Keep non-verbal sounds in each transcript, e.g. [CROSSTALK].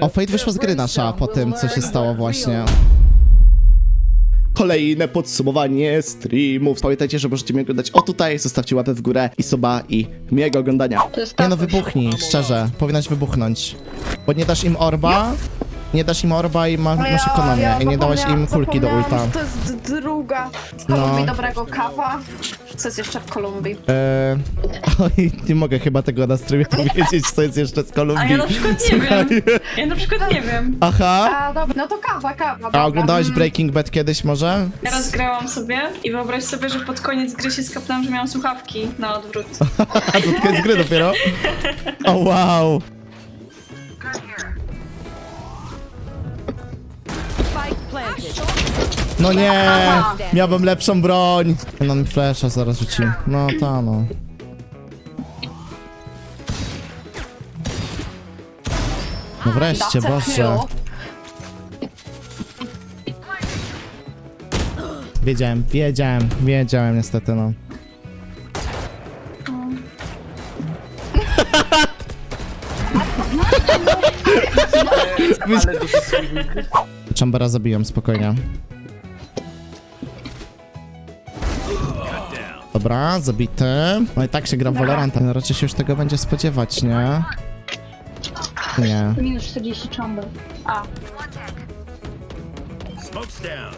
O, Fate wyszła z gry nasza po tym, co się stało właśnie. Kolejne podsumowanie streamów. Pamiętajcie, że możecie mnie oglądać o tutaj, zostawcie łapę w górę i suba i miłego oglądania. Nie no, wybuchnij, szczerze. Powinnaś wybuchnąć. Bo nie dasz im orba, nie dasz im orba i ma, No masz ekonomię. I nie dałeś im kulki do ulta. To jest druga No. Dobrego kawa. Co jest jeszcze w Kolumbii? Eee, [LAUGHS] oj, nie mogę chyba tego na streamie [LAUGHS] powiedzieć, co jest jeszcze z A Kolumbii. ja na przykład nie Słuchaj. wiem. Ja na przykład nie wiem. Aha. A, dobra, no to kawa, kawa. A dobra. oglądałeś Breaking Bad kiedyś może? Teraz grałam sobie i wyobraź sobie, że pod koniec gry się skapnąłem, że miałam słuchawki na odwrót. [LAUGHS] A to tylko jest gry dopiero? O wow. No nie, miałbym lepszą broń. No mi flasha zaraz rzuci. No ta no. No wreszcie, Boże. Wiedziałem, wiedziałem, wiedziałem niestety no. [LAUGHS] Chambera zabiłem, spokojnie. Dobra, zabity. No i tak się gra w Valoranta. Raczej się już tego będzie spodziewać, nie? Nie. Minus 40 chamber. A, Smoke's down.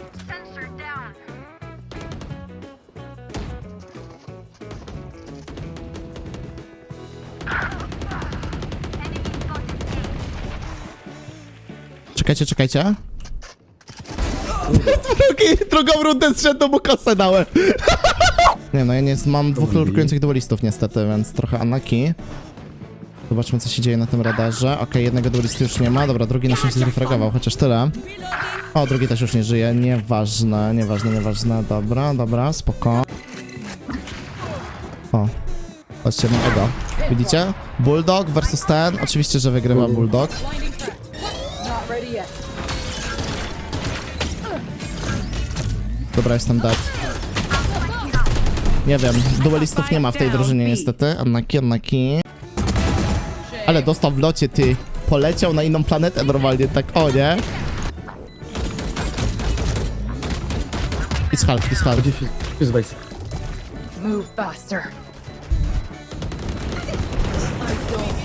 Czekajcie, czekajcie. [LAUGHS] Drugi, drugą rundę z rzędu mu kosę dałem. [LAUGHS] Nie no, ja nie mam dwóch lurkujących duelistów niestety, więc trochę anaki. Zobaczmy co się dzieje na tym radarze. Okej, jednego duelisty już nie ma. Dobra, drugi na szczęście zrefragował, chociaż tyle. O, drugi też już nie żyje. Nieważne, nieważne, nieważne. Dobra, dobra, spoko. O. Patrzcie na ego. Widzicie? Bulldog versus ten. Oczywiście, że wygrywa Bulldog. Dobra, jestem dead. Nie wiem, duelistów nie ma w tej drużynie niestety. Anaki, Anaki. Ale dostał w locie, ty. Poleciał na inną planetę normalnie, tak o nie? It's half, it's half. Jest base.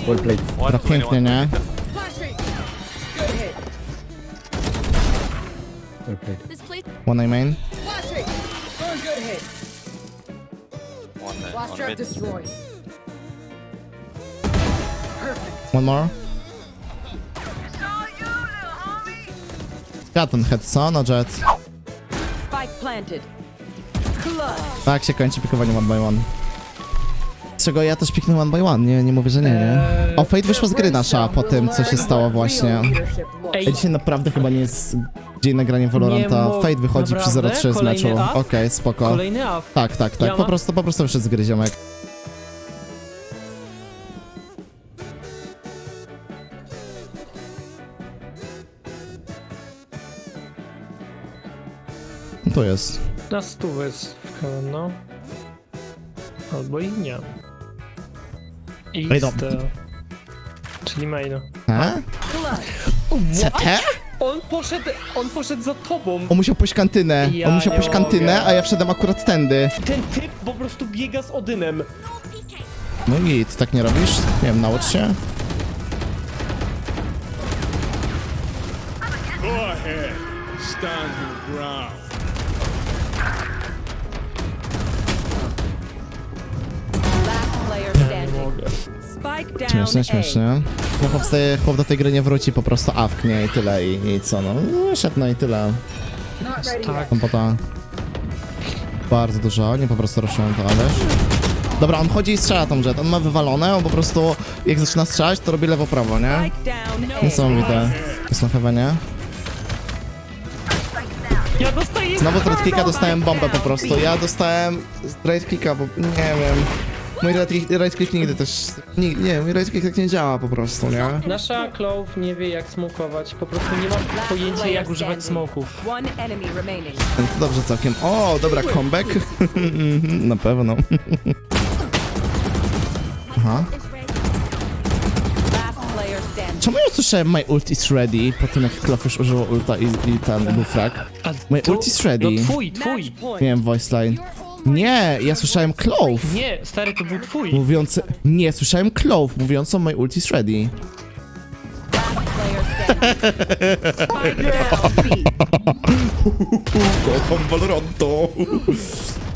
Well played. Dobra, pięknie, nie? Well played. One eye main. One more. Ja ten head, co? No jet. Spike planted. Clutch. Tak się kończy pikowanie one by one. Z czego ja też piknę one by one, nie, nie mówię, że nie, nie. O, Fate wyszła z gry nasza po tym, co się stało właśnie. Ej, dzisiaj naprawdę chyba nie jest dzień nagrania Valoranta. Mo- Fate wychodzi przy Naprawdę? 0-3 z Kolejny meczu. up? Okej, spoko. Kolejny AF. Tak, tak, tak. Ja Po mam- prostu, po prostu wyszedł z gry, ziomek. To jest. Na stówę jest w no. Albo i nie. Ej, no. XT. Czyli maino. E? CT? On poszedł, on poszedł za tobą. On musiał pójść kantynę. Ja On musiał nie pójść kantynę, a ja wszedłem akurat tędy. Ten typ po prostu biega z Odynem. No i ty tak nie robisz? Nie wiem, naucz się. Go ahead. Stand your ground. Śmiesznie, A. śmiesznie. Chłop, wstaje, chłop do tej gry nie wróci, po prostu awknie i tyle, i, i co, no, wyszedł, no i tyle. Tak. No to... Bardzo dużo, nie po prostu ruszyłem to, ależ... Dobra, on chodzi i strzela tą jet, on ma wywalone, on po prostu, jak zaczyna strzelać, to robi lewo-prawo, nie? Niesamowite. Jest na chyba, nie? Ja dostaję Znowu z right clicka dostałem bombę po prostu, ja dostałem z right clicka, bo nie wiem... Mój right click, right click nigdy też... Nie, nie, mój right click tak nie działa po prostu, nie? Nasza Clove nie wie jak smokować, po prostu nie ma pojęcia jak używać smoków. One enemy remaining. To dobrze całkiem. O, dobra, comeback. [LAUGHS] Na pewno. Aha. Last player standing. Czemu ja słyszałem my ult is ready po tym jak Klof już użył ulta i, i ten był frag? My ult is ready. No twój, twój. Miałem voice line. Nie, ja słyszałem Clove. Nie, stary, to był twój. Mówiący... Nie, słyszałem Clove mówiącą my ult is ready. Kocham.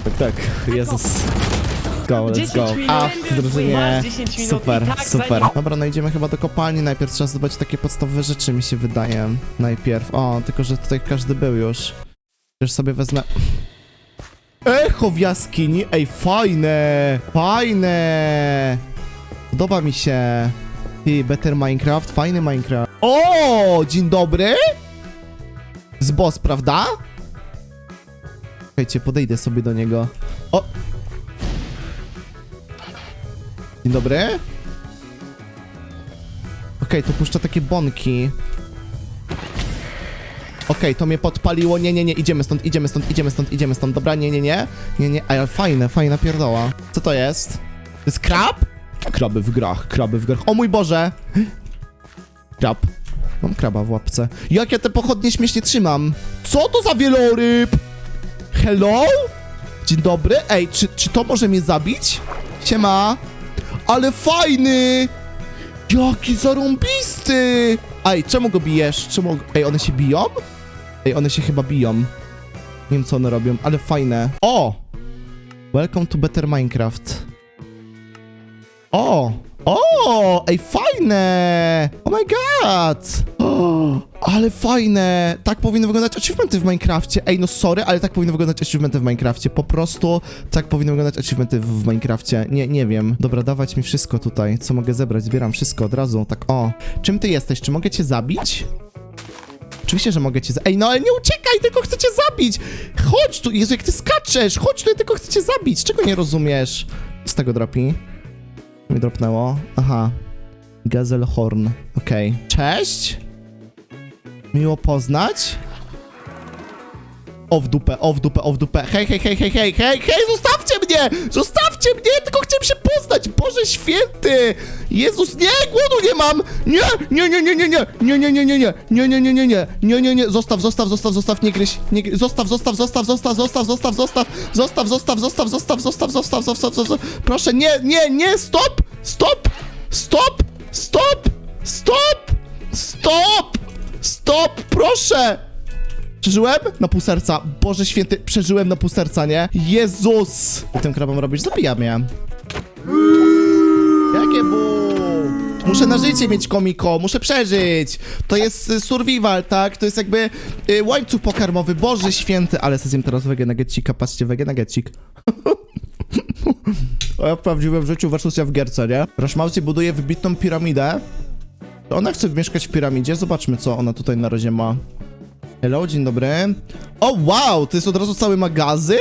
Tak, tak, Jezus. Go, let's 10 go. A drużynie. Masz 10 minut Super, tak super. Dobra, no idziemy chyba do kopalni. Najpierw trzeba zdobyć takie podstawowe rzeczy, mi się wydaje. Najpierw. O, tylko że tutaj każdy był już. Już sobie wezmę. Echo w jaskini! Ej, fajne! Fajne! Podoba mi się. Ty, Better Minecraft, fajny Minecraft. O, dzień dobry! Z boss, prawda? Czekajcie, podejdę sobie do niego. O! Dzień dobry. Okej, to puszcza takie bonki. Okej, to mnie podpaliło. Nie, nie, nie, idziemy stąd, idziemy stąd, idziemy stąd, idziemy stąd. Dobra, nie, nie, nie. Nie, nie, ale fajne, fajna pierdoła. Co to jest? To jest krab? Kraby w grach, kraby w grach. O mój Boże! Krab. Mam kraba w łapce. Jak ja te pochodnie śmiesznie trzymam? Co to za wieloryb? Hello? Dzień dobry. Ej, czy, czy to może mnie zabić? Siema. Ale fajny! Jaki zarąbisty! Ej, czemu go bijesz? Czemu... Ej, one się biją? Ej, one się chyba biją. Nie wiem, co one robią, ale fajne. O! Welcome to Better Minecraft. O! O! Ej, fajne! Oh my god! O, [GASPS] ale fajne! Tak powinny wyglądać achievementy w Minecrafcie. Ej, no sorry, ale tak powinny wyglądać achievementy w Minecrafcie. Po prostu tak powinny wyglądać achievementy w, Minecrafcie. Nie, nie wiem. Dobra, dawać mi wszystko tutaj. Co mogę zebrać? Zbieram wszystko od razu. Tak, o. Czym ty jesteś? Czy mogę cię zabić? Oczywiście, że mogę cię za... Ej, no ale nie uciekaj, tylko chcę cię zabić! Chodź tu! Jezu, jak ty skaczesz! Chodź tu, ja tylko chcę cię zabić! Czego nie rozumiesz? Z tego dropi. Mi dropnęło. Aha. Gazelhorn. Okej. Cześć! Miło poznać. O w dupę, o w dupę, o w dupę. Hej, hej, hej, hej, hej, hej, hej, zostawcie mnie! Zostawcie mnie, tylko chciałem się poznać! Boże święty! Jezus, nie, głodu nie mam! Nie, nie, nie, nie, nie, nie, nie, nie, nie, nie, nie, nie, nie, nie, nie, nie, nie, nie, nie, zostaw, zostaw, zostaw, zostaw, nie gryź, nie gryź, zostaw, zostaw, zostaw, zostaw, zostaw, zostaw, zostaw, zostaw, zostaw, zostaw, zostaw, zostaw, zostaw, zostaw, zostaw, proszę, nie, nie, nie, stop, stop, stop, stop, stop, stop, stop, proszę! Przeżyłem? Na pół serca. Boże święty, przeżyłem na pół serca, nie? Jezus! I tym krabom robisz? Zabijam je. Jakie bu? Muszę na życie mieć komiko, muszę przeżyć. To jest y, survival, tak? To jest jakby y, łańcuch pokarmowy. Boże święty, ale sobie zjem teraz wegenagetcika. Patrzcie, wegenagecik. A [LAUGHS] ja w prawdziwym życiu versus ja w gierce, nie? Rashmausi buduje wybitną piramidę. Ona chce mieszkać w piramidzie. Zobaczmy, co ona tutaj na razie ma. Hello, dzień dobry. O, wow, to jest od razu cały magazyn?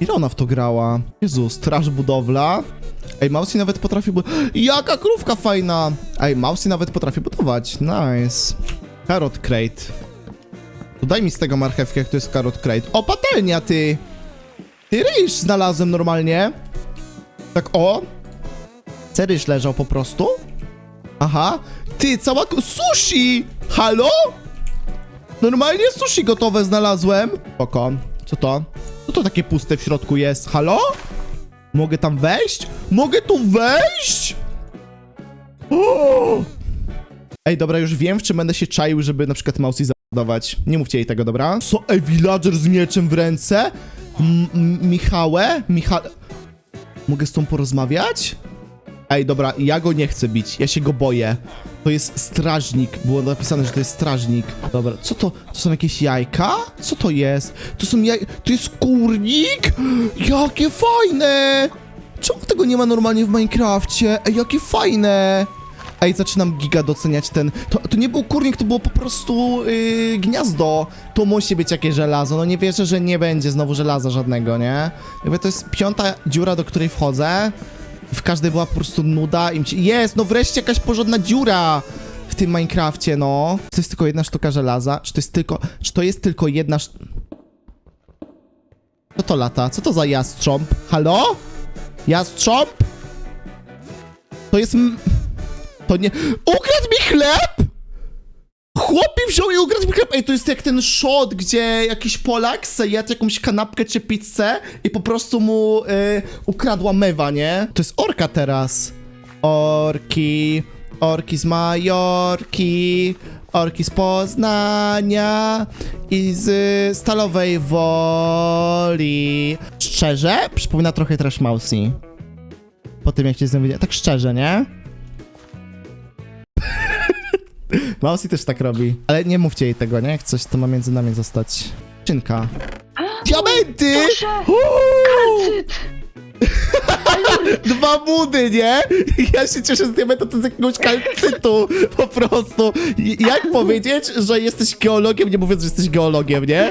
Ile ona w to grała? Jezu, straż budowla. Ej, Mausi nawet potrafi bu- Jaka krówka fajna! Ej, Mausi nawet potrafi budować. Nice. Carrot crate. To daj mi z tego marchewkę, jak to jest carrot crate. O, patelnia, ty! Ty ryż znalazłem normalnie. Tak, o. Se ryż leżał po prostu. Aha. Ty, cała... Sushi! Halo? Normalnie sushi gotowe znalazłem. Spoko. Co to? Co to takie puste w środku jest? Halo? Mogę tam wejść? Mogę tu wejść? O! Ej, dobra, już wiem, w czym będę się czaił, żeby na przykład Mausi załadować. Nie mówcie jej tego, dobra? Co? Ej, villager z mieczem w ręce? M M Michałe? Micha... Mogę z tą porozmawiać? Ej, dobra, ja go nie chcę bić, ja się go boję. To jest strażnik, było napisane, że to jest strażnik. Dobra, co to? To są jakieś jajka? Co to jest? To są jaj... To jest kurnik? Jakie fajne! Czemu tego nie ma normalnie w Minecrafcie? Ej, jakie fajne! Ej, zaczynam giga doceniać ten... To, to nie był kurnik, to było po prostu yy, gniazdo. To musi być jakieś żelazo. No nie wierzę, że nie będzie znowu żelaza żadnego, nie? Jakby to jest piąta dziura, do której wchodzę. W każdej była po prostu nuda i się... Jest, no wreszcie jakaś porządna dziura w tym Minecrafcie, no. Czy to jest tylko jedna sztuka żelaza? Czy to jest tylko... Czy to jest tylko jedna szt... Co to lata? Co to za jastrząb? Halo? Jastrząb? To jest... To nie... Ukradł mi chleb! Chłop mi wziął i ukradł mi chleb. Ej, to jest jak ten shot, gdzie jakiś Polak se jadł jakąś kanapkę czy pizzę i po prostu mu y, ukradła mewa, nie? To jest orka teraz. Orki, orki z Majorki, orki z Poznania i z Stalowej Woli. Szczerze? Przypomina trochę Trash Mousey. Po tym jak cię znowu... Tak szczerze, nie? [LAUGHS] Mousey też tak robi. Ale nie mówcie jej tego, nie? Jak coś, to ma między nami zostać. Czynka. Diamenty! Uuu! [LAUGHS] Dwa budy, nie? Ja się cieszę z diamenta, to z jakiegoś kalcytu, po prostu. I- Jak powiedzieć, że jesteś geologiem, nie mówiąc, że jesteś geologiem, nie?